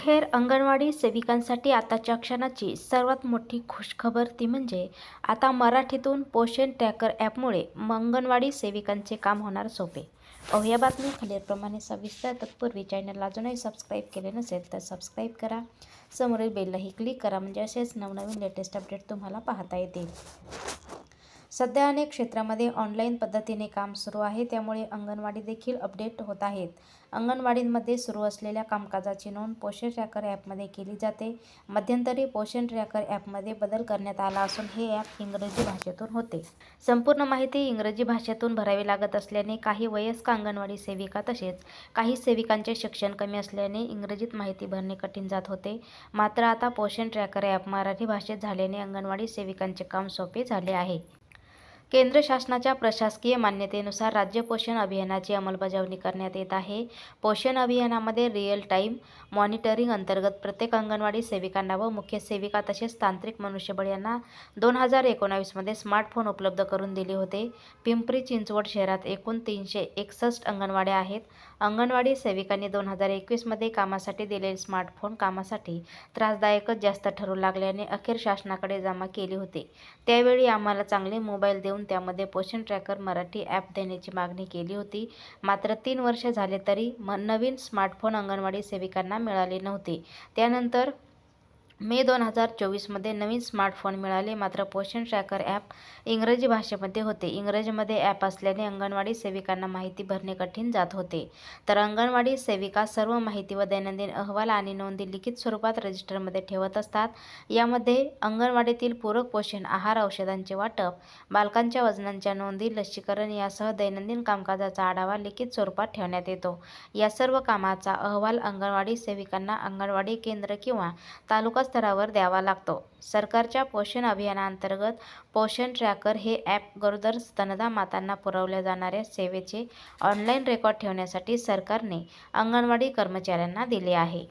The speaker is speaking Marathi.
अखेर अंगणवाडी सेविकांसाठी आताच्या क्षणाची सर्वात मोठी खुशखबर ती म्हणजे आता मराठीतून पोषण ट्रॅकर ॲपमुळे अंगणवाडी सेविकांचे काम होणार सोपे. अहो या बातमी खालीलप्रमाणे सविस्तर तत्पूर्वी चॅनलला अजूनही सबस्क्राईब केले नसेल तर सबस्क्राईब करा. समोरील बेललाही क्लिक करा म्हणजे असेच नवनवीन लेटेस्ट अपडेट तुम्हाला पाहता येतील. सध्या अनेक क्षेत्रामध्ये ऑनलाईन पद्धतीने काम सुरू आहे. त्यामुळे अंगणवाडी देखील अपडेट होत आहेत. अंगणवाडींमध्ये सुरू असलेल्या कामकाजाची नोंद पोषण ट्रॅकर ॲपमध्ये केली जाते. मध्यंतरी पोषण ट्रॅकर ॲपमध्ये बदल करण्यात आला असून हे ॲप इंग्रजी भाषेतून होते. संपूर्ण माहिती इंग्रजी भाषेतून भरावी लागत असल्याने काही वयस्क अंगणवाडी सेविका तसेच काही सेविकांचे शिक्षण कमी असल्याने इंग्रजीत माहिती भरणे कठीण जात होते. मात्र आता पोषण ट्रॅकर ॲप मराठी भाषेत झाल्याने अंगणवाडी सेविकांचे काम सोपे झाले आहे. केंद्र शासनाच्या प्रशासकीय मान्यतेनुसार राज्य पोषण अभियानाची अंमलबजावणी करण्यात येत आहे. पोषण अभियानामध्ये रिअल टाईम मॉनिटरिंग अंतर्गत प्रत्येक अंगणवाडी सेविकांना व मुख्य सेविका तसेच तांत्रिक मनुष्यबळ यांना दोन हजार एकोणावीसमध्ये स्मार्टफोन उपलब्ध करून दिले होते. पिंपरी चिंचवड शहरात एकूण तीनशे एकसष्ट अंगणवाड्या आहेत. अंगणवाडी सेविकांनी दोन हजार एकवीसमध्ये कामासाठी दिलेले स्मार्टफोन कामासाठी त्रासदायकच जास्त ठरू लागल्याने अखेर शासनाकडे जमा केली होती. त्यावेळी आम्हाला चांगले मोबाईल देऊन त्यामध्ये पोषण ट्रॅकर मराठी ॲप देण्याची मागणी केली होती. मात्र तीन वर्ष झाले तरी म नवीन स्मार्टफोन अंगणवाडी सेविकांना मिळाले नव्हते. त्यानंतर मे दोन हजार चोवीसमध्ये नवीन स्मार्टफोन मिळाले. मात्र पोषण ट्रॅकर ॲप इंग्रजी भाषेमध्ये होते. इंग्रजीमध्ये ॲप असल्याने अंगणवाडी सेविकांना माहिती भरणे कठीण जात होते. तर अंगणवाडी सेविका सर्व माहिती व दैनंदिन अहवाल आणि नोंदी लिखित स्वरूपात रजिस्टरमध्ये ठेवत असतात. यामध्ये अंगणवाडीतील पूरक पोषण आहार औषधांचे वाटप बालकांच्या वजनांच्या नोंदी लसीकरण यासह दैनंदिन कामकाजाचा आढावा लिखित स्वरूपात ठेवण्यात येतो. या सर्व कामाचा अहवाल अंगणवाडी सेविकांना अंगणवाडी केंद्र किंवा तालुका स्तरावर द्यावा लागतो. सरकारच्या पोषण अभियानांतर्गत पोषण ट्रॅकर हे ॲप गरोदर स्तनदा मातांना पुरवल्या जाणाऱ्या सेवेचे ऑनलाईन रेकॉर्ड ठेवण्यासाठी सरकारने अंगणवाडी कर्मचाऱ्यांना दिले आहे.